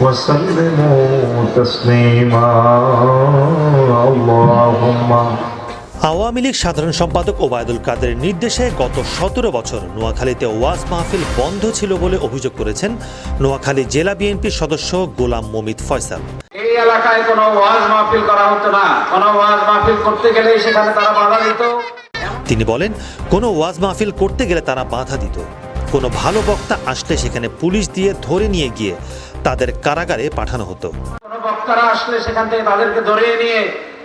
وسلموا تسليما اللهم আওয়ামী লীগ সাধারণ সম্পাদক ওবায়দুল কাদের নির্দেশে গত সতেরো বছর নোয়াখালীতে ওয়াজ মাহফিল বন্ধ ছিল বলে অভিযোগ করেছেন নোয়াখালী জেলা বিএনপির সদস্য গোলাম মমিদ ফয়সাল এই এলাকায় কোনো ওয়াজ মাহফিল করা হতো না কোনো ওয়াজ মাহফিল করতে গেলে সেখানে তারা বাধা দিত তিনি বলেন কোনো ওয়াজ মাহফিল করতে গেলে তারা বাধা দিত কোনো ভালো বক্তা আসলে সেখানে পুলিশ দিয়ে ধরে নিয়ে গিয়ে তাদের কারাগারে পাঠানো হতো। কোনো বক্তারা আসলে সেখান থেকে তাদেরকে ধরিয়ে নিয়ে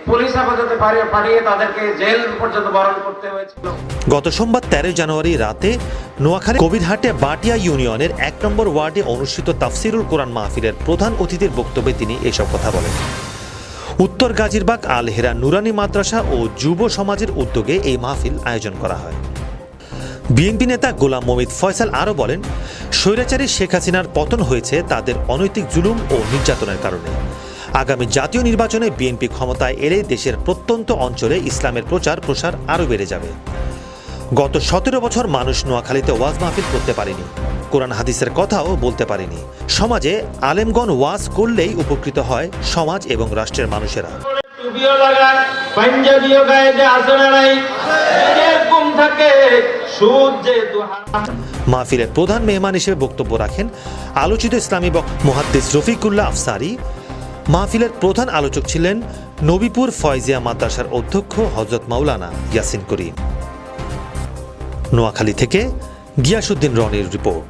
পুলিশ হেফাজতে পাঠিয়ে পাঠিয়ে তাদেরকে জেল পর্যন্ত বরণ করতে হয়েছিল। গত সোমবার তেরো জানুয়ারি রাতে নোয়াখালী কবিরহাটে বাটিয়া ইউনিয়নের এক নম্বর ওয়ার্ডে অনুষ্ঠিত তাফসিরুল কোরআন মাহফিলের প্রধান অতিথির বক্তব্যে তিনি এসব কথা বলেন। উত্তর গাজীরবাগ আলহেরা নুরানি মাদ্রাসা ও যুব সমাজের উদ্যোগে এই মাহফিল আয়োজন করা হয়। বিএনপি নেতা গোলাম মমিদ ফয়সাল আরও বলেন, স্বৈরাচারী শেখ হাসিনার পতন হয়েছে তাদের অনৈতিক জুলুম ও নির্যাতনের কারণে। আগামী জাতীয় নির্বাচনে বিএনপি ক্ষমতায় এলে দেশের প্রত্যন্ত অঞ্চলে ইসলামের প্রচার প্রসার আরও বেড়ে যাবে। গত সতেরো বছর মানুষ নোয়াখালীতে ওয়াজ মাহফিল করতে পারেনি। কোরআন হাদিসের কথাও বলতে পারেনি। সমাজে আলেমগণ ওয়াজ করলেই উপকৃত হয় সমাজ এবং রাষ্ট্রের মানুষেরা। পাঞ্জাবিও গায়ে যে আসলে নাই থাকে। মাহফিলের প্রধান মেহমান হিসেবে বক্তব্য রাখেন আলোচিত ইসলামী মুহাদ্দিস রফিকুল্লাহ আফসারি। মাহফিলের প্রধান আলোচক ছিলেন নবীপুর ফয়জিয়া মাদ্রাসার অধ্যক্ষ হজরত মাওলানা ইয়াসিন করিম। নোয়াখালী থেকে গিয়াসুদ্দিন রনির রিপোর্ট।